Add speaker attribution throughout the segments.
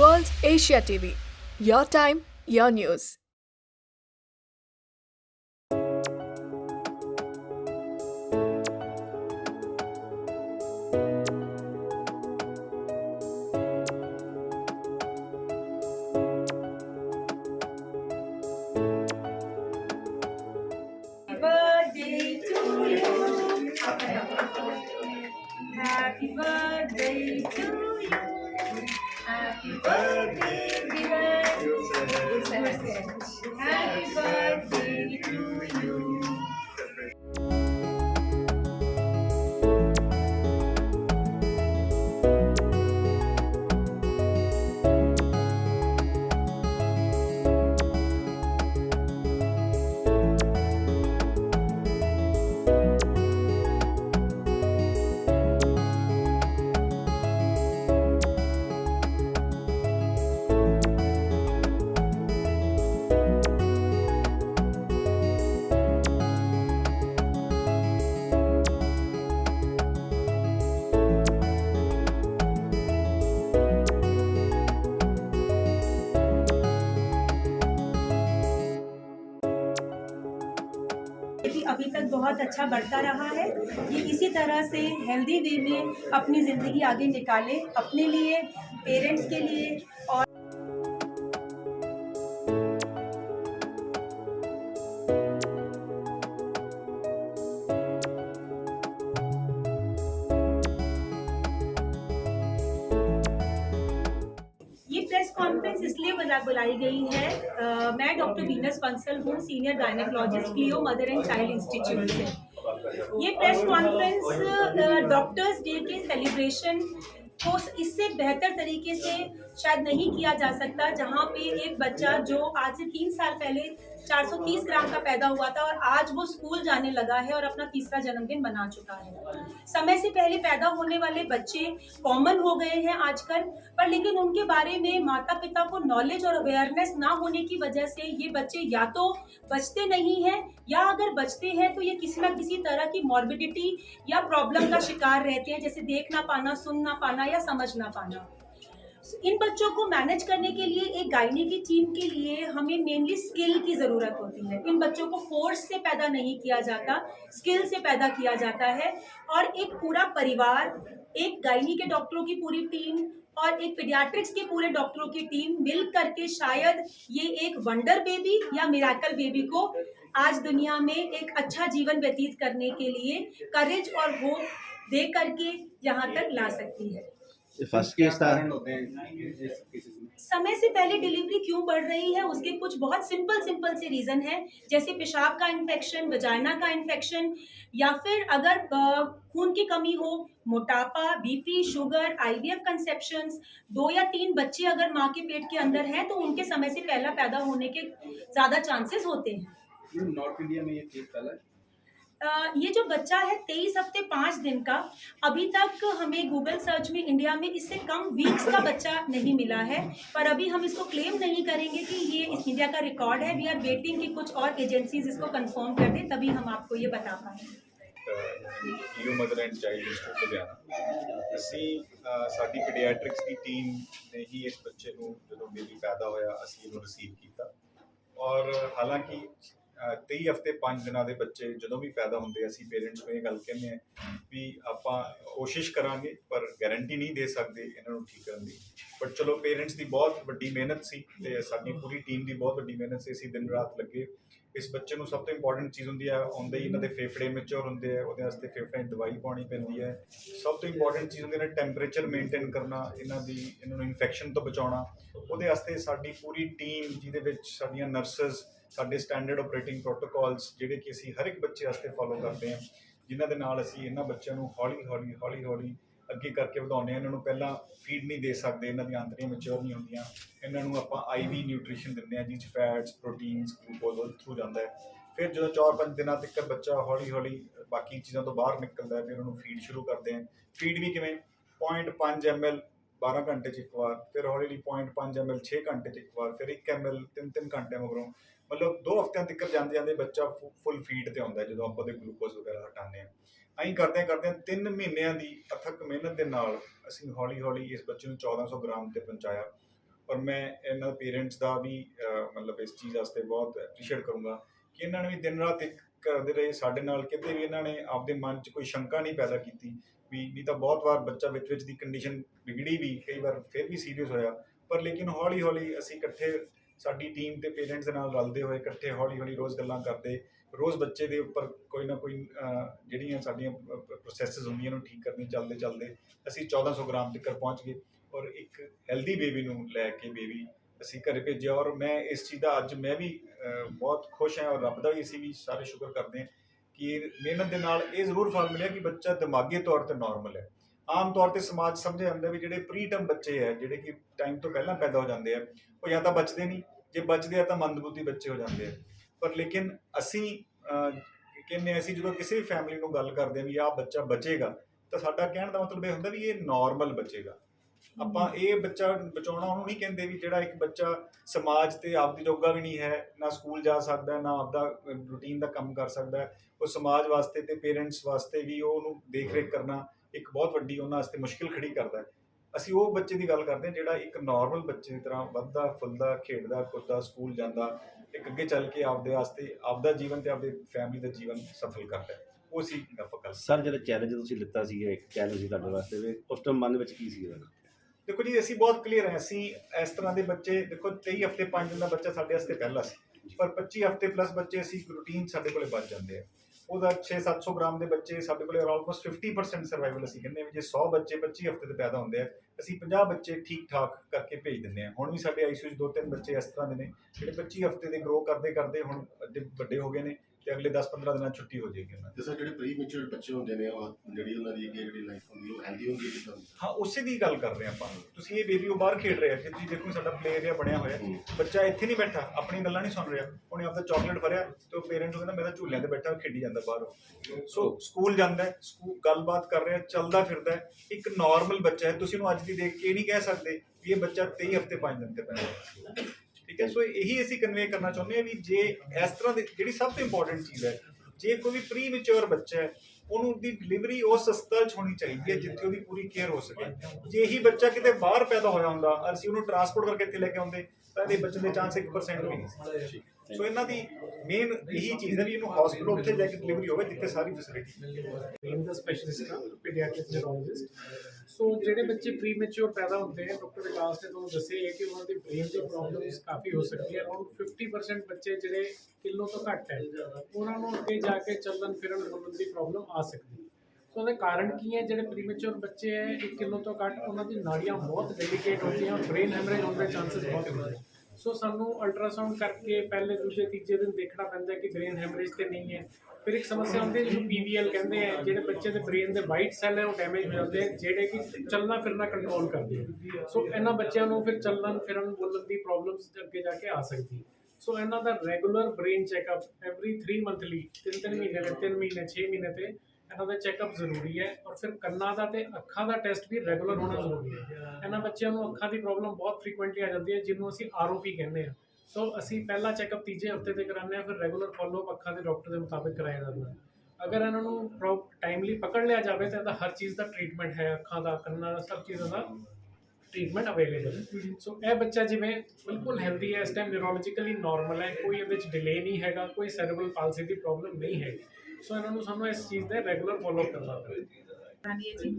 Speaker 1: World Asia TV. Your time, your news.
Speaker 2: बहुत अच्छा बढ़ता रहा है ये इसी तरह से हेल्दी वे में अपनी ज़िंदगी आगे निकाले अपने लिए पेरेंट्स के लिए और बुलाई गई है। आ, मैं डॉक्टर वीनस बंसल हूँ senior gynaecologist Cleo mother and child institute से। ये प्रेस कॉन्फ्रेंस डॉक्टर्स डे के सेलिब्रेशन को इससे बेहतर तरीके से शायद नहीं किया जा सकता, जहाँ पे एक बच्चा जो आज से तीन साल पहले 430 ग्राम का पैदा हुआ था और आज वो स्कूल जाने लगा है और अपना तीसरा जन्मदिन मना चुका है। समय से पहले पैदा होने वाले बच्चे कॉमन हो गए हैं आजकल, पर लेकिन उनके बारे में माता पिता को नॉलेज और अवेयरनेस ना होने की वजह से ये बच्चे या तो बचते नहीं हैं, या अगर बचते हैं तो ये किसी ना किसी तरह की मॉर्बिडिटी या प्रॉब्लम का शिकार रहते हैं, जैसे देख ना पाना, सुन ना पाना या समझ ना पाना। इन बच्चों को मैनेज करने के लिए, एक गायनी की टीम के लिए हमें मेनली स्किल की ज़रूरत होती है। इन बच्चों को फोर्स से पैदा नहीं किया जाता स्किल से पैदा किया जाता है और एक पूरा परिवार, एक गायनी के डॉक्टरों की पूरी टीम और एक पीडियाट्रिक्स के पूरे डॉक्टरों की टीम मिल करके शायद ये एक वंडर बेबी या मिराकल बेबी को आज दुनिया में एक अच्छा जीवन व्यतीत करने के लिए करेज और होप दे करके यहाँ तक ला सकती है।
Speaker 3: फ़र्स्ट केस था।
Speaker 2: समय से पहले डिलीवरी क्यों बढ़ रही है? उसके कुछ बहुत सिंपल सिंपल से रीजन है। जैसे पेशाब का इन्फेक्शन वजाइना का इन्फेक्शन या फिर अगर खून की कमी हो मोटापा बीपी शुगर आईवीएफ कंसेप्शंस दो या तीन बच्चे अगर माँ के पेट के अंदर हैं तो उनके समय से पहला पैदा होने के ज़्यादा चांसेस होते हैं।
Speaker 3: नॉर्थ इंडिया में ये केस फैला है?
Speaker 2: ये जो बच्चा है तेईस हफ्ते पाँच दिन का अभी तक हमें गूगल सर्च में इंडिया में इससे कम वीक्स का बच्चा नहीं मिला है पर अभी हम इसको क्लेम नहीं करेंगे कि ये इस इंडिया का रिकॉर्ड है वी आर वेटिंग कि कुछ और एजेंसीज इसको कंफर्म कर दें तभी हम आपको ये बता पाएंगे
Speaker 4: you mother and child institute Ludhiana ਅਸੀਂ ਅ, ਸਾਡੀ ਪੀਡੀਆਟ੍ਰਿਕਸ ਦੀ ਟੀਮ ਨੇ ਹੀ ਇਸ ਬੱਚੇ ਨੂੰ ਜਦੋਂ ਬੇਬੀ ਪੈਦਾ ਹੋਇਆ ਅਸੀਂ ਇਹਨੂੰ ਰਿਸੀਵ ਕੀਤਾ ਔਰ ਹਾਲਾਂਕਿ ਅ, 23 ਹਫ਼ਤੇ 5 ਦਿਨਾਂ ਦੇ ਬੱਚੇ ਜਦੋਂ ਵੀ ਪੈਦਾ ਹੁੰਦੇ ਅਸੀਂ ਪੇਰੈਂਟਸ ਨੂੰ ਇਹ ਗੱਲ ਕਹਿੰਦੇ ਆ ਵੀ ਆਪਾਂ ਕੋਸ਼ਿਸ਼ ਕਰਾਂਗੇ, ਪਰ ਗਾਰੰਟੀ ਨਹੀਂ ਦੇ ਸਕਦੇ ਇਹਨਾਂ ਨੂੰ ਠੀਕ ਕਰਨ ਦੀ। ਬਟ ਚਲੋ ਪੇਰੈਂਟਸ ਦੀ ਬਹੁਤ ਵੱਡੀ ਮਿਹਨਤ ਸੀ ਤੇ ਸਾਡੀ ਪੂਰੀ ਟੀਮ ਦੀ ਬਹੁਤ ਵੱਡੀ ਮਿਹਨਤ ਸੀ, ਅਸੀਂ ਦਿਨ ਰਾਤ ਲੱਗੇ। ਇਸ ਬੱਚੇ ਨੂੰ ਸਭ ਤੋਂ ਇੰਪੋਰਟੈਂਟ ਚੀਜ਼ ਹੁੰਦੀ ਹੈ ਆਉਂਦੇ ਹੀ ਇਹਨਾਂ ਦੇ ਫੇਫੜੇ ਮੈਚੁਰ ਹੁੰਦੇ ਆ, ਉਹਦੇ ਵਾਸਤੇ ਫੇਫੜਿਆਂ 'ਚ ਦਵਾਈ ਪਾਉਣੀ ਪੈਂਦੀ ਹੈ ਸਭ ਤੋਂ ਇੰਪੋਰਟੈਂਟ ਚੀਜ਼ ਹੁੰਦੀ ਹੈ ਟੈਂਪਰੇਚਰ ਮੇਨਟੇਨ ਕਰਨਾ, ਇਹਨਾਂ ਦੀ, ਇਹਨਾਂ ਨੂੰ ਇਨਫੈਕਸ਼ਨ ਤੋਂ ਬਚਾਉਣਾ। ਉਹਦੇ ਵਾਸਤੇ ਸਾਡੀ ਪੂਰੀ ਟੀਮ ਜਿਹਦੇ ਵਿੱਚ ਸਾਡੀਆਂ ਨਰਸਸ ਸਾਡੇ ਸਟੈਂਡਰਡ ਆਪਰੇਟਿੰਗ ਪ੍ਰੋਟੋਕਾਲਸ ਜਿਹੜੇ ਕਿ ਅਸੀਂ ਹਰ ਇੱਕ ਬੱਚੇ ਵਾਸਤੇ ਫੋਲੋ ਕਰਦੇ ਹਾਂ, ਜਿਨ੍ਹਾਂ ਦੇ ਨਾਲ ਅਸੀਂ ਇਹਨਾਂ ਬੱਚਿਆਂ ਨੂੰ ਹੌਲੀ ਹੌਲੀ ਹੌਲੀ ਹੌਲੀ ਅੱਗੇ ਕਰਕੇ ਵਧਾਉਂਦੇ ਹਾਂ। ਇਹਨਾਂ ਨੂੰ ਪਹਿਲਾਂ ਫੀਡ ਨਹੀਂ ਦੇ ਸਕਦੇ, ਇਹਨਾਂ ਦੀਆਂ ਆਂਤੜੀਆਂ ਮੈਚੁਰ ਨਹੀਂ ਹੁੰਦੀਆਂ। ਇਹਨਾਂ ਨੂੰ ਆਪਾਂ ਆਈਵੀ ਨਿਊਟ੍ਰੀਸ਼ਨ ਦਿੰਦੇ ਹਾਂ ਜਿਸ ਫੈਟਸ ਪ੍ਰੋਟੀਨਸ ਗਲੂਕੋਜ਼ ਥਰੂ ਜਾਂਦਾ ਹੈ। ਫਿਰ ਜਦੋਂ 4-5 ਦਿਨਾਂ ਤੱਕ ਬੱਚਾ ਹੌਲੀ ਹੌਲੀ ਬਾਕੀ ਚੀਜ਼ਾਂ ਤੋਂ ਬਾਹਰ ਨਿਕਲਦਾ ਹੈ, ਫਿਰ ਉਹਨੂੰ ਫੀਡ ਸ਼ੁਰੂ ਕਰਦੇ ਹਾਂ। ਫੀਡ ਵੀ ਕਿਵੇਂ? 0.5 ml 12 ਘੰਟੇ 'ਚ ਇੱਕ ਵਾਰ, ਫਿਰ ਹੌਲੀ ਹੌਲੀ 0.5 ml 6 ਘੰਟੇ 'ਚ ਇੱਕ ਵਾਰ, ਫਿਰ 1 ml 3-3 ਘੰਟੇ ਮਗਰੋਂ ਮਤਲਬ 2 ਹਫ਼ਤਿਆਂ ਤੱਕ ਜਾਂਦੇ ਜਾਂਦੇ ਬੱਚਾ ਫੁੱਲ ਫੀਡ ਤੇ ਆਉਂਦਾ ਜਦੋਂ ਆਪਾਂ ਉਹਦੇ ਗਲੂਕੋਜ਼ ਵਗੈਰਾ ਹਟਾਉਂਦੇ ਹਾਂ। ਐਂ ਕਰਦੇ ਕਰਦੇ 3 ਮਹੀਨਿਆਂ ਦੀ ਅਥਕ ਮਿਹਨਤ ਦੇ ਨਾਲ ਅਸੀਂ ਹੌਲੀ ਹੌਲੀ ਇਸ ਬੱਚੇ ਨੂੰ 1400 ਗ੍ਰਾਮ ਤੇ ਪਹੁੰਚਾਇਆ। ਔਰ ਮੈਂ ਇਹਨਾਂ ਪੇਰੈਂਟਸ ਦਾ ਵੀ ਮਤਲਬ ਇਸ ਚੀਜ਼ ਵਾਸਤੇ ਬਹੁਤ ਐਪਰੀਸ਼ੀਏਟ ਕਰੂੰਗਾ ਕਿ ਇਹਨਾਂ ਨੇ ਵੀ ਦਿਨ ਰਾਤ ਇੱਕ ਕਰਦੇ ਰਹੇ, ਸਾਡੇ ਨਾਲ ਕਿਤੇ ਵੀ ਇਹਨਾਂ ਨੇ ਆਪਦੇ ਮਨ 'ਚ ਕੋਈ ਸ਼ੰਕਾ ਨਹੀਂ ਪੈਦਾ ਕੀਤੀ ਵੀ ਨਹੀਂ ਤਾਂ ਬਹੁਤ ਵਾਰ ਬੱਚਾ ਵਿੱਚ ਵਿੱਚ ਦੀ ਕੰਡੀਸ਼ਨ ਵਿਗੜੀ ਵੀ, ਕਈ ਵਾਰ ਫਿਰ ਵੀ ਸੀਰੀਅਸ ਹੋਇਆ। ਪਰ ਲੇਕਿਨ ਹੌਲੀ ਹੌਲੀ ਅਸੀਂ ਇਕੱਠੇ ਸਾਡੀ ਟੀਮ ਤੇ ਪੇਰੈਂਟਸ ਦੇ ਨਾਲ ਰਲਦੇ ਹੋਏ, ਇਕੱਠੇ ਹੌਲੀ ਹੌਲੀ ਰੋਜ਼ ਗੱਲਾਂ ਕਰਦੇ, ਰੋਜ਼ ਬੱਚੇ ਦੇ ਉੱਪਰ ਕੋਈ ਨਾ ਕੋਈ ਜਿਹੜੀਆਂ ਸਾਡੀਆਂ ਪ੍ਰੋਸੈਸਸ ਹੁੰਦੀਆਂ ਨੂੰ ਠੀਕ ਕਰਨੀ, ਚੱਲਦੇ ਚੱਲਦੇ, ਅਸੀਂ 1400 ਗ੍ਰਾਮ ਤੱਕ ਪਹੁੰਚ ਗਏ ਔਰ ਇੱਕ ਹੈਲਦੀ ਬੇਬੀ ਨੂੰ ਲੈ ਕੇ ਬੇਬੀ ਅਸੀਂ ਘਰੇ ਭੇਜਿਆ ਔਰ ਮੈਂ ਇਸ ਚੀਜ਼ ਦਾ ਅੱਜ ਮੈਂ ਵੀ ਬਹੁਤ ਖੁਸ਼ ਹਾਂ ਔਰ ਰੱਬ ਦਾ ਵੀ ਅਸੀਂ ਵੀ ਸਾਰੇ ਸ਼ੁਕਰ ਕਰਦੇ ਹਾਂ ਕਿ ਮਿਹਨਤ ਦੇ ਨਾਲ ਇਹ ਜ਼ਰੂਰ ਫਲ ਮਿਲਿਆ ਕਿ ਬੱਚਾ ਦਿਮਾਗੀ ਤੌਰ ਤੇ ਨਾਰਮਲ ਹੈ। ਆਮ ਤੌਰ ਤੇ ਸਮਾਜ ਸਮਝਿਆ ਜਾਂਦਾ ਵੀ ਜਿਹੜੇ ਪ੍ਰੀ ਟਰਮ ਬੱਚੇ ਹੈ ਜਿਹੜੇ ਕਿ ਟਾਈਮ ਤੋਂ ਪਹਿਲਾਂ ਪੈਦਾ ਹੋ ਜਾਂਦੇ ਆ ਉਹ ਜਾਂ ਤਾਂ ਬਚਦੇ ਨਹੀਂ। ਜੇ ਬਚਦੇ ਆ ਤਾਂ ਮੰਦਬੁੱਧੀ ਬੱਚੇ ਹੋ ਜਾਂਦੇ ਆ। ਪਰ ਲੇਕਿਨ ਅਸੀਂ ਕਹਿੰਦੇ ਅਸੀਂ ਜਦੋਂ ਕਿਸੇ ਫੈਮਿਲੀ ਨੂੰ ਗੱਲ ਕਰਦੇ ਹਾਂ ਵੀ ਆਹ ਬੱਚਾ ਬਚੇਗਾ ਤਾਂ ਸਾਡਾ ਕਹਿਣ ਦਾ ਮਤਲਬ ਇਹ ਹੁੰਦਾ ਵੀ ਇਹ ਨਾਰਮਲ ਬਚੇਗਾ। ਆਪਾਂ ਇਹ ਬੱਚਾ ਬਚਾਉਣਾ ਉਹਨੂੰ ਨਹੀਂ ਕਹਿੰਦੇ ਵੀ ਜਿਹੜਾ ਇੱਕ ਬੱਚਾ ਸਮਾਜ ਤੇ ਆਪਦੀ ਜੋਗਾ ਵੀ ਨਹੀਂ ਹੈ ਨਾ ਸਕੂਲ ਜਾ ਸਕਦਾ ਨਾ ਆਪਦਾ ਰੂਟੀਨ ਦਾ ਕੰਮ ਕਰ ਸਕਦਾ। ਉਹ ਸਮਾਜ ਵਾਸਤੇ ਤੇ ਪੇਰੈਂਟਸ ਵਾਸਤੇ ਵੀ ਉਹ ਉਹਨੂੰ ਦੇਖ ਰੇਖ ਕਰਨਾ ਇੱਕ ਬਹੁਤ ਵੱਡੀ ਉਹਨਾਂ ਵਾਸਤੇ ਮੁਸ਼ਕਿਲ ਖੜੀ ਕਰਦਾ ਹੈ। ਅਸੀਂ ਉਹ ਬੱਚੇ ਦੀ ਗੱਲ ਕਰਦੇ ਹਾਂ ਜਿਹੜਾ ਇੱਕ ਨਾਰਮਲ ਬੱਚੇ ਦੀ ਤਰ੍ਹਾਂ ਵੱਧਦਾ ਫੁੱਲਦਾ ਖੇਡਦਾ ਕੁੱਦਦਾ ਸਕੂਲ ਜਾਂਦਾ ਇੱਕ ਅੱਗੇ ਚੱਲ ਕੇ ਆਪਦੇ ਵਾਸਤੇ ਆਪਦਾ ਜੀਵਨ ਤੇ ਆਪਦੇ ਫੈਮਿਲੀ ਦਾ ਜੀਵਨ ਸਫਲ ਕਰਦਾ ਹੈ। ਉਹ ਸੀ ਆਪਾਂ ਗੱਲ
Speaker 3: ਸਰ ਜਿਹੜਾ ਚੈਲੰਜ ਤੁਸੀਂ ਲਿੱਤਾ ਸੀ ਇੱਕ ਚੈਲੰਜ ਸੀ ਤੁਹਾਡੇ ਵਾਸਤੇ ਵੀ ਉਸ ਟਾਈਮ ਮਨ ਵਿੱਚ ਕੀ ਸੀ ਉਹਦਾ?
Speaker 4: ਦੇਖੋ ਜੀ ਅਸੀਂ ਬਹੁਤ ਕਲੀਅਰ ਹਾਂ ਅਸੀਂ ਇਸ ਤਰ੍ਹਾਂ ਦੇ ਬੱਚੇ ਦੇਖੋ 23 ਹਫ਼ਤੇ 5 ਦਿਨ ਦਾ ਬੱਚਾ ਸਾਡੇ ਵਾਸਤੇ ਪਹਿਲਾ ਸੀ ਪਰ 25 ਹਫ਼ਤੇ ਪਲੱਸ ਬੱਚੇ ਅਸੀਂ ਰੂਟੀਨ ਸਾਡੇ ਕੋਲੇ ਬਚ ਜਾਂਦੇ ਆ। ਉਹਦਾ 6-700 ਗ੍ਰਾਮ ਦੇ ਬੱਚੇ ਸਾਡੇ ਕੋਲੇ ਆਲਮੋਸਟ 50% ਸਰਵਾਈਵਲ ਅਸੀਂ ਕਹਿੰਦੇ ਵੀ ਜੇ 100 ਬੱਚੇ 25 ਹਫ਼ਤੇ ਤੇ ਪੈਦਾ ਹੁੰਦੇ ਆ, ਅਸੀਂ 50 ਬੱਚੇ ਠੀਕ ਠਾਕ ਕਰਕੇ ਭੇਜ ਦਿੰਦੇ ਆ ਹੁਣ ਵੀ ਸਾਡੇ ਆਈਸੀਯੂ 'ਚ ਦੋ ਤਿੰਨ ਬੱਚੇ ਇਸ ਤਰ੍ਹਾਂ ਦੇ ਨੇ, ਜਿਹੜੇ 25 ਹਫ਼ਤੇ ਦੇ ਗਰੋ ਕਰਦੇ ਕਰਦੇ ਹੁਣ ਅੱਡੇ ਵੱਡੇ ਹੋ ਗਏ ਨੇ। ਤੇ ਅਗਲੇ 10-15 ਦਿਨਾਂ 'ਚ ਛੁੱਟੀ ਹੋ ਜਾਏਗੀ ਉਹਨਾਂ ਦੀ।
Speaker 5: ਜਿਸ ਜਿਹੜੇ ਪ੍ਰੀ ਮੈਚੁਰ ਬੱਚੇ ਹੁੰਦੇ ਨੇ ਉਹ ਜਿਹੜੀ ਉਹਨਾਂ ਦੀ ਅੱਗੇ ਜਿਹੜੀ ਲਾਈਫ ਹੁੰਦੀ ਉਹ ਹੈਲਦੀ ਹੁੰਦੀ ਹੈ ਕਿਦਾਂ
Speaker 4: ਹਾਂ ਉਸੇ ਦੀ ਗੱਲ ਕਰ ਰਹੇ ਆਪਾਂ ਤੁਸੀਂ ਇਹ ਬੇਬੀ ਉਹ ਬਾਹਰ ਖੇਡ ਰਿਹਾ ਜੇ ਤੁਸੀਂ ਦੇਖੋ ਸਾਡਾ ਪਲੇ ਏਰੀਆ ਬਣਿਆ ਹੋਇਆ ਹੈ। ਬੱਚਾ ਇੱਥੇ ਨਹੀਂ ਬੈਠਾ ਆਪਣੀ ਗੱਲਾਂ ਨਹੀਂ ਸੁਣ ਰਿਹਾ। ਉਹਨੇ ਆਪਦਾ ਚਾਕਲੇਟ ਭਰਿਆ ਤੇ ਉਹ ਪੇਰੈਂਟ ਕਹਿੰਦਾ ਮੇਰਾ ਝੂਲਿਆਂ ਤੇ ਬੈਠਾ ਖੇਡੀ ਜਾਂਦਾ ਬਾਹਰ। ਸੋ ਸਕੂਲ ਜਾਂਦਾ ਹੈ ਸਕੂਲ ਗੱਲਬਾਤ ਕਰ ਰਿਹਾ ਚੱਲਦਾ ਫਿਰਦਾ ਹੈ। ਇੱਕ ਨਾਰਮਲ ਬੱਚਾ ਹੈ। ਤੁਸੀਂ ਉਹਨੂੰ ਅੱਜ ਦੀ ਦੇਖ ਕੇ ਇਹ ਨਹੀਂ ਕਹਿ ਸਕਦੇ ਵੀ ਇਹ ਬੱਚਾ 23 ਹਫ਼ਤੇ 5 ਦਿਨ ਤੇ ਹੋਇਆ ਠੀਕ ਹੈ? ਸੋ ਇਹੀ ਅਸੀਂ ਕਨਵੇ ਕਰਨਾ ਚਾਹੁੰਦੇ ਹਾਂ ਵੀ ਜੇ ਇਸ ਤਰ੍ਹਾਂ ਦੀ ਜਿਹੜੀ ਸਭ ਤੋਂ ਇੰਪੋਰਟੈਂਟ ਚੀਜ਼ ਹੈ, ਜੇ ਕੋਈ ਵੀ ਪ੍ਰੀ ਮੈਚੁਰ ਬੱਚਾ ਹੈ, ਉਹਨੂੰ ਦੀ ਡਿਲੀਵਰੀ ਉਸ ਹਸਪਤਾਲ 'ਚ ਹੋਣੀ ਚਾਹੀਦੀ ਹੈ, ਜਿੱਥੇ ਉਹਦੀ ਪੂਰੀ ਕੇਅਰ ਹੋ ਸਕੇ। ਜੇ ਇਹੀ ਬੱਚਾ ਕਿਤੇ ਬਾਹਰ ਪੈਦਾ ਹੋਇਆ ਹੁੰਦਾ, ਅਸੀਂ ਉਹਨੂੰ ਟਰਾਂਸਪੋਰਟ ਕਰਕੇ ਇੱਥੇ ਲੈ ਕੇ ਆਉਂਦੇ, ਤਾਂ ਇਹ ਬੱਚੇ ਦੇ ਚਾਂਸ 1% ਵੀ ਨਹੀਂ ਸੀ। ਸੋ ਇਹਨਾਂ ਦੀ ਮੇਨ ਇਹੀ ਚੀਜ਼ ਹੈ ਵੀ ਇਹਨੂੰ ਹਸਪਤਾਲ ਉੱਥੇ ਜਾ ਕੇ ਡਿਲੀਵਰੀ ਹੋਵੇ, ਜਿੱਥੇ ਸਾਰੀ ਫੈਸਿਲਿਟੀ
Speaker 6: ਬ੍ਰੇਨ ਦਾ ਸਪੈਸ਼ਲਿਸਟ ਹਾਂ ਪੀਡੀਆਟ੍ਰਿਕ ਨਿਊਰੋਲੋਜਿਸਟ ਸੋ ਜਿਹੜੇ ਬੱਚੇ ਪ੍ਰੀਮੈਚੁਰ ਪੈਦਾ ਹੁੰਦੇ ਹਨ ਡਾਕਟਰ ਵਿਕਾਸ ਨੇ ਤੁਹਾਨੂੰ ਦੱਸਿਆ ਹੈ ਕਿ ਉਹਨਾਂ ਦੀ ਬ੍ਰੇਨ ਦੀ ਪ੍ਰੋਬਲਮਸ ਕਾਫੀ ਹੋ ਸਕਦੀ ਹੈ। ਅਰਾਊਂਡ 50% ਬੱਚੇ ਜਿਹੜੇ ਕਿਲੋ ਤੋਂ ਘੱਟ ਹੈ, ਉਹਨਾਂ ਨੂੰ ਅੱਗੇ ਜਾ ਕੇ ਚੱਲਣ ਫਿਰਨ ਬੋਲਣ ਦੀ ਪ੍ਰੋਬਲਮ ਆ ਸਕਦੀ ਹੈ। ਸੋ ਉਹਦਾ ਕਾਰਨ ਕੀ ਹੈ? ਜਿਹੜੇ ਪ੍ਰੀਮੈਚੁਰ ਬੱਚੇ ਹੈ 1 ਕਿਲੋ ਤੋਂ ਘੱਟ, ਉਹਨਾਂ ਦੀ ਨਾੜੀਆਂ ਬਹੁਤ ਡੈਲੀਕੇਟ ਹੁੰਦੀਆਂ ਔਰ ਬ੍ਰੇਨ ਹੈਮਰੇਜ ਹੋਣ ਦੇ ਚਾਂਸਸ ਬਹੁਤ ਹੁੰਦੇ ਸੋ ਸਾਨੂੰ ਅਲਟਰਾਸਾਊਂਡ ਕਰਕੇ ਪਹਿਲੇ ਦੂਜੇ, ਤੀਜੇ ਦਿਨ ਦੇਖਣਾ ਪੈਂਦਾ ਕਿ ਬ੍ਰੇਨ ਹੈਮਰੇਜ ਤੇ ਨਹੀਂ ਹੈ। ਫਿਰ ਇੱਕ ਸਮੱਸਿਆ ਹੁੰਦੀ ਹੈ ਜਿਹਨੂੰ ਪੀਵੀਐਲ ਕਹਿੰਦੇ ਆ, ਜਿਹੜੇ ਬੱਚੇ ਦੇ ਬ੍ਰੇਨ ਦੇ ਵਾਈਟ ਸੈੱਲ ਹੈ, ਉਹ ਡੈਮੇਜ ਹੋ ਜਾਂਦੇ ਆ, ਜਿਹੜੇ ਕਿ ਚੱਲਣਾ ਫਿਰਨਾ ਕੰਟਰੋਲ ਕਰਦੇ ਆ। ਸੋ ਇਹਨਾਂ ਬੱਚਿਆਂ ਨੂੰ ਫਿਰ ਚੱਲਣ ਫਿਰਨ ਬੋਲਣ ਦੀ ਪ੍ਰੋਬਲਮਸ ਅੱਗੇ ਜਾ ਕੇ ਆ ਸਕਦੀ ਹੈ। ਸੋ ਇਹਨਾਂ ਦਾ regular brain checkup every 3 monthly ਤਿੰਨ ਤਿੰਨ ਮਹੀਨੇ ਦੇ 3 ਮਹੀਨੇ 6 ਮਹੀਨੇ ਤੇ ਇਹਨਾਂ ਦਾ ਚੈੱਕਅਪ ਜ਼ਰੂਰੀ ਹੈ ਔਰ ਫਿਰ ਕੰਨਾਂ ਦਾ ਤੇ ਅੱਖਾਂ ਦਾ ਟੈਸਟ ਵੀ ਰੈਗੂਲਰ ਹੋਣਾ ਜ਼ਰੂਰੀ ਹੈ। ਇਹਨਾਂ ਬੱਚਿਆਂ ਨੂੰ ਅੱਖਾਂ ਦੀ ਪ੍ਰੋਬਲਮ ਬਹੁਤ ਫ੍ਰੀਕੁਐਂਟਲੀ ਆ ਜਾਂਦੀ ਹੈ, ਜਿਹਨੂੰ ਅਸੀਂ ਆਰਓਪੀ ਕਹਿੰਦੇ ਆ ਸੋ ਅਸੀਂ ਪਹਿਲਾ ਚੈੱਕਅਪ ਤੀਜੇ ਹਫ਼ਤੇ ਤੇ ਕਰਾਉਂਦੇ ਆ ਫਿਰ ਰੈਗੂਲਰ ਫਾਲੋਅਪ ਅੱਖਾਂ ਦੇ ਡਾਕਟਰ ਦੇ ਮੁਤਾਬਿਕ ਕਰਾਇਆ ਜਾਂਦਾ ਹੈ। ਅਗਰ ਇਹਨਾਂ ਨੂੰ ਟਾਈਮਲੀ ਪਕੜ ਲਿਆ ਜਾਵੇ ਤਾਂ ਇਹਦਾ ਹਰ ਚੀਜ਼ ਦਾ ਟ੍ਰੀਟਮੈਂਟ ਹੈ, ਅੱਖਾਂ ਦਾ, ਕੰਨਾਂ ਦਾ, ਸਭ ਚੀਜ਼ਾਂ ਦਾ। ਟ੍ਰੀਟਮੈਂਟ ਅਵੇਲੇਬਲ ਹੈ ਸੋ ਇਹ ਬੱਚਾ ਜਿਵੇਂ ਬਿਲਕੁਲ ਹੈਲਦੀ ਹੈ, ਇਸ ਟਾਈਮ ਨਿਊਰੋਲੋਜੀਕਲੀ ਨਾਰਮਲ ਹੈ, ਕੋਈ ਇਹਦੇ ਵਿੱਚ ਡਿਲੇ ਨਹੀਂ ਹੈਗਾ, ਕੋਈ ਸੈਰੇਬਰਲ ਪਾਲਸੀ ਦੀ ਪ੍ਰੋਬਲਮ ਨਹੀਂ ਹੈਗੀ। ਸੋ ਇਹਨਾਂ ਨੂੰ ਸਾਨੂੰ ਇਸ ਚੀਜ਼ ਦਾ ਰੈਗੂਲਰ ਫਾਲੋਅਪ ਕਰਨਾ ਪਵੇਗਾ
Speaker 7: ਹੈ ਜੀ।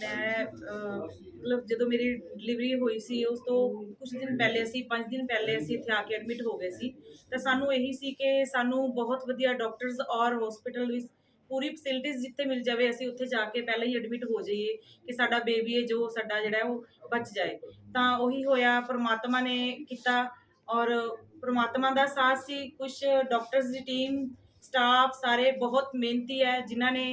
Speaker 7: ਮੈਂ ਮਤਲਬ ਜਦੋਂ ਮੇਰੀ ਡਿਲੀਵਰੀ ਹੋਈ ਸੀ, ਉਸ ਤੋਂ ਕੁਝ ਦਿਨ ਪਹਿਲੇ ਅਸੀਂ 5 ਦਿਨ ਪਹਿਲੇ ਅਸੀਂ ਇੱਥੇ ਆ ਕੇ ਐਡਮਿਟ ਹੋ ਗਏ ਸੀ। ਤਾਂ ਸਾਨੂੰ ਇਹੀ ਸੀ ਕਿ ਸਾਨੂੰ ਬਹੁਤ ਵਧੀਆ ਡਾਕਟਰਸ ਔਰ ਹਸਪੀਟਲ ਵਿੱਚ ਪੂਰੀ ਫੈਸਿਲਿਟੀਜ਼ ਜਿੱਥੇ ਮਿਲ ਜਾਵੇ, ਅਸੀਂ ਉੱਥੇ ਜਾ ਕੇ ਪਹਿਲਾਂ ਹੀ ਐਡਮਿਟ ਹੋ ਜਾਈਏ ਕਿ ਸਾਡਾ ਬੇਬੀ ਹੈ, ਜੋ ਸਾਡਾ ਜਿਹੜਾ ਉਹ ਬਚ ਜਾਏ। ਤਾਂ ਉਹੀ ਹੋਇਆ, ਪ੍ਰਮਾਤਮਾ ਨੇ ਕੀਤਾ ਔਰ ਪ੍ਰਮਾਤਮਾ ਦਾ ਸਾਥ ਸੀ। ਕੁਝ ਡਾਕਟਰਸ ਦੀ ਟੀਮ ਸਟਾਫ ਸਾਰੇ ਬਹੁਤ ਮਿਹਨਤੀ ਹੈ, ਜਿਨ੍ਹਾਂ ਨੇ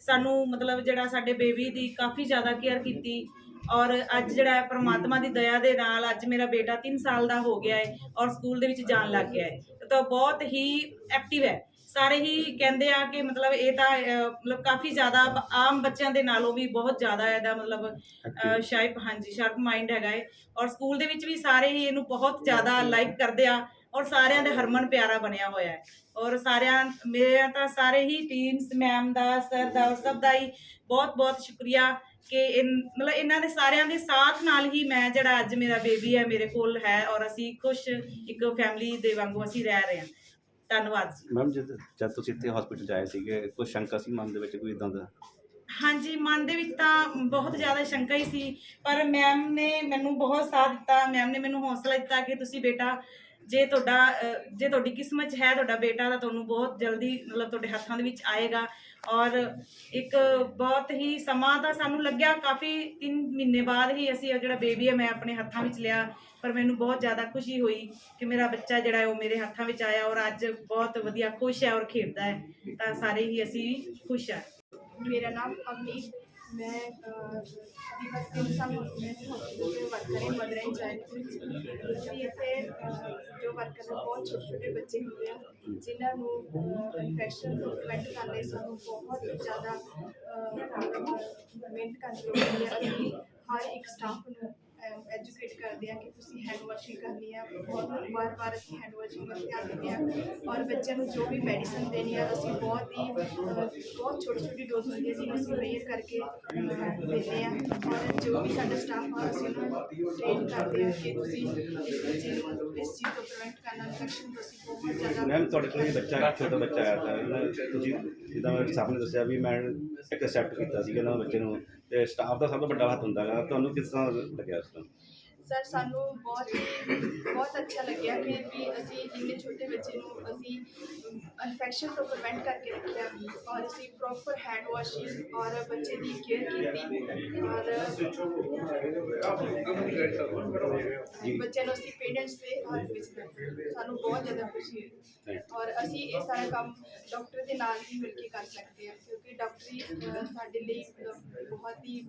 Speaker 7: ਸਾਨੂੰ ਮਤਲਬ ਜਿਹੜਾ ਸਾਡੇ ਬੇਬੀ ਦੀ ਕਾਫੀ ਜ਼ਿਆਦਾ ਕੇਅਰ ਕੀਤੀ। ਔਰ ਅੱਜ ਜਿਹੜਾ ਹੈ, ਪ੍ਰਮਾਤਮਾ ਦੀ ਦਇਆ ਦੇ ਨਾਲ ਅੱਜ ਮੇਰਾ ਬੇਟਾ 3 ਸਾਲ ਦਾ ਹੋ ਗਿਆ ਹੈ ਔਰ ਸਕੂਲ ਦੇ ਵਿੱਚ ਜਾਣ ਲੱਗ ਗਿਆ ਹੈ। ਤਾਂ ਬਹੁਤ ਹੀ ਐਕਟਿਵ ਹੈ। ਸਾਰੇ ਹੀ ਕਹਿੰਦੇ ਆ ਕਿ ਮਤਲਬ ਇਹ ਤਾਂ ਅਹ, ਮਤਲਬ ਕਾਫੀ ਜ਼ਿਆਦਾ ਬ- ਆਮ ਬੱਚਿਆਂ ਦੇ ਨਾਲੋਂ ਵੀ ਬਹੁਤ ਜ਼ਿਆਦਾ ਇਹਦਾ ਮਤਲਬ ਸ਼ਾਇਪ ਹਾਂਜੀ ਸ਼ਾਰਪ ਮਾਈਂਡ ਹੈਗਾ ਹੈ ਔਰ ਸਕੂਲ ਦੇ ਵਿੱਚ ਵੀ ਸਾਰੇ ਹੀ ਇਹਨੂੰ ਬਹੁਤ ਜ਼ਿਆਦਾ ਲਾਈਕ ਕਰਦੇ ਆ ਔਰ ਸਾਰਿਆਂ ਦੇ ਹਰਮਨ ਪਿਆਰਾ ਬਣਿਆ ਹੋਇਆ ਹੈ। ਔਰ ਸਾਰਿਆਂ ਮੇਰੇ ਤਾਂ ਸਾਰੇ ਹੀ ਟੀਮਸ ਮੈਮ ਦਾ ਸਰ ਦਾ ਔਰ ਸਭ ਦਾ ਹੀ ਬਹੁਤ ਬਹੁਤ ਸ਼ੁਕਰੀਆ ਕਿ ਇਨ- ਮਤਲਬ ਇਹਨਾਂ ਦੇ ਸਾਰਿਆਂ ਦੇ ਸਾਥ ਨਾਲ ਹੀ ਮੈਂ ਜਿਹੜਾ ਅੱਜ ਮੇਰਾ ਬੇਬੀ ਹੈ ਮੇਰੇ ਕੋਲ ਹੈ ਔਰ ਅਸੀਂ ਖੁਸ਼ ਇੱਕ ਫੈਮਿਲੀ ਦੇ ਵਾਂਗੂ ਅਸੀਂ ਰਹਿ ਰਹੇ ਹਾਂ। ਧੰਨਵਾਦ ਜੀ।
Speaker 3: ਮੈਮ ਜਦ ਜਦ ਤੁਸੀਂ ਇੱਥੇ ਹਸਪੀਟਲ ਆਏ ਸੀਗੇ ਕੋਈ ਸ਼ੰਕਾ ਸੀ ਮਨ ਦੇ ਵਿੱਚ ਕੋਈ ਇਦਾਂ ਦਾ?
Speaker 7: ਹਾਂਜੀ ਮਨ ਦੇ ਵਿੱਚ ਤਾਂ ਬਹੁਤ ਜ਼ਿਆਦਾ ਸ਼ੰਕਾ ਹੀ ਸੀ ਪਰ ਮੈਮ ਨੇ ਮੈਨੂੰ ਬਹੁਤ ਸਾਥ ਦਿੱਤਾ ਮੈਮ ਨੇ ਮੈਨੂੰ ਹੌਸਲਾ ਦਿੱਤਾ ਕਿ ਤੁਸੀਂ ਬੇਟਾ ਜੇ ਤੁਹਾਡਾ ਜੇ ਤੁਹਾਡੀ ਕਿਸਮਤ ਹੈ ਤੁਹਾਡਾ ਬੇਟਾ, ਤਾਂ ਤੁਹਾਨੂੰ ਬਹੁਤ ਜਲਦੀ ਮਤਲਬ ਤੁਹਾਡੇ ਹੱਥਾਂ ਦੇ ਵਿੱਚ ਆਏਗਾ। ਔਰ ਇੱਕ ਬਹੁਤ ਹੀ ਸਮਾਂ ਤਾਂ ਸਾਨੂੰ ਲੱਗਿਆ, ਕਾਫੀ 3 ਮਹੀਨੇ ਬਾਅਦ ਹੀ ਅਸੀਂ ਆ ਜਿਹੜਾ ਬੇਬੀ ਹੈ ਮੈਂ ਆਪਣੇ ਹੱਥਾਂ ਵਿੱਚ ਲਿਆ, ਪਰ ਮੈਨੂੰ ਬਹੁਤ ਜ਼ਿਆਦਾ ਖੁਸ਼ੀ ਹੋਈ ਕਿ ਮੇਰਾ ਬੱਚਾ ਜਿਹੜਾ ਹੈ ਉਹ ਮੇਰੇ ਹੱਥਾਂ ਵਿੱਚ ਆਇਆ ਔਰ ਅੱਜ ਬਹੁਤ ਵਧੀਆ ਖੁਸ਼ ਹੈ ਔਰ ਖੇਡਦਾ ਹੈ। ਤਾਂ ਸਾਰੇ ਹੀ ਅਸੀਂ ਖੁਸ਼ ਹਾਂ।
Speaker 1: ਮੇਰਾ ਨਾਮ ਅਵਨੀਸ਼ मैं दिवस तीन साल मैं हॉस्पिटल में वर्क करें मदर एंड चाइल्ड इतने जो वर्क कर बहुत छोटे छोटे बच्चे होंगे जिन्होंने इन्फेक्शन प्रिवेंट करने सू बहुत ज़्यादा मेहनत करनी होती है हर एक स्टाफ में ਕਰਨੀ ਪੈਂਦੀ ਹੈ ਅਸੀਂ ਹਰ ਇੱਕ ਸਟਾਫ ਨੂੰ ਐਜੂਕੇਟ ਕਰਦੇ ਆ ਕਿ ਤੁਸੀਂ ਹੈਂਡ ਵਾਸ਼ਿੰਗ ਕਰਨੀ ਆ ਬਹੁਤ ਵਾਰ ਵਾਰ ਅਸੀਂ ਹੈਂਡ ਵਾਸ਼ਿੰਗ ਵੱਲ ਧਿਆਨ ਦਿੰਦੇ ਆ ਔਰ ਬੱਚਿਆਂ ਨੂੰ ਜੋ ਵੀ ਮੈਡੀਸਨ ਦੇਣੀ ਆ ਅਸੀਂ ਬਹੁਤ ਹੀ ਅ, ਬਹੁਤ ਛੋਟੀ ਛੋਟੀ ਡੋਜ਼ ਹੁੰਦੀ ਹੈ ਜਿਹਨੂੰ ਅਸੀਂ ਵੇਅਰ ਕਰਕੇ ਅ, ਦਿੰਦੇ ਆ ਔਰ ਜੋ ਵੀ ਸਾਡਾ ਸਟਾਫ ਆ ਅਸੀਂ ਉਹਨਾਂ ਨੂੰ ਟ੍ਰੇਨ ਕਰਦੇ ਆ ਕਿ ਤੁਸੀਂ ਇਸ ਬੱਚੇ ਨੂੰ ਇਸ ਚੀਜ਼ ਤੋਂ ਪ੍ਰੀਵੈਂਟ ਕਰਨਾ ਇਨਫੈਕਸ਼ਨ ਤੋਂ ਅਸੀਂ ਬਹੁਤ ਜ਼ਿਆਦਾ
Speaker 3: ਮੈਮ ਤੁਹਾਡੇ ਕੋਲ ਇਹ ਬੱਚਾ ਛੋਟਾ ਬੱਚਾ ਆਇਆ ਤਾਂ ਇਹਨਾਂ- ਤੁਸੀਂ ਜਿੱਦਾਂ ਮੇਰੇ ਸਟਾਫ ਨੇ ਦੱਸਿਆ ਵੀ ਮੈਂ ਇੱਕ ਐਕਸੈਪਟ ਕੀਤਾ ਸੀਗਾ ਇਹਨਾਂ ਬੱਚੇ ਨੂੰ। ਤੇ ਸਟਾਫ ਦਾ ਸਭ ਤੋਂ ਵੱਡਾ ਹੱਥ ਹੁੰਦਾ ਹੈਗਾ ਤੁਹਾਨੂੰ ਕਿਸ ਤਰ੍ਹਾਂ ਲੱਗਿਆ ਉਸ ਟਾਈਮ
Speaker 1: ਸਰ ਸਾਨੂੰ ਬਹੁਤ ਹੀ ਬਹੁਤ ਅੱਛਾ ਲੱਗਿਆ ਕਿ ਵੀ ਅਸੀਂ ਇੰਨੇ ਛੋਟੇ ਬੱਚੇ ਨੂੰ ਅਸੀਂ ਇਨਫੈਕਸ਼ਨ ਤੋਂ ਪ੍ਰੀਵੈਂਟ ਕਰਕੇ ਰੱਖਿਆ ਔਰ ਅਸੀਂ ਪ੍ਰੋਪਰ ਹੈਂਡ ਵਾਸ਼ਿੰਗ ਔਰ ਬੱਚੇ ਦੀ ਕੇਅਰ ਕੀਤੀ ਔਰ ਬੱਚਿਆਂ ਨੂੰ ਅਸੀਂ ਪੇਰੈਂਟਸ ਦੇ ਹੱਥ ਵਿੱਚ। ਸਾਨੂੰ ਬਹੁਤ ਜ਼ਿਆਦਾ ਖੁਸ਼ੀ ਹੈ ਔਰ ਅਸੀਂ ਇਹ ਸਾਰਾ ਕੰਮ ਡਾਕਟਰ ਦੇ ਨਾਲ ਹੀ ਮਿਲ ਕੇ ਕਰ ਸਕਦੇ ਹਾਂ ਕਿਉਂਕਿ ਡਾਕਟਰੀ ਸਾਡੇ ਲਈ ਬਹੁਤ ਹੀ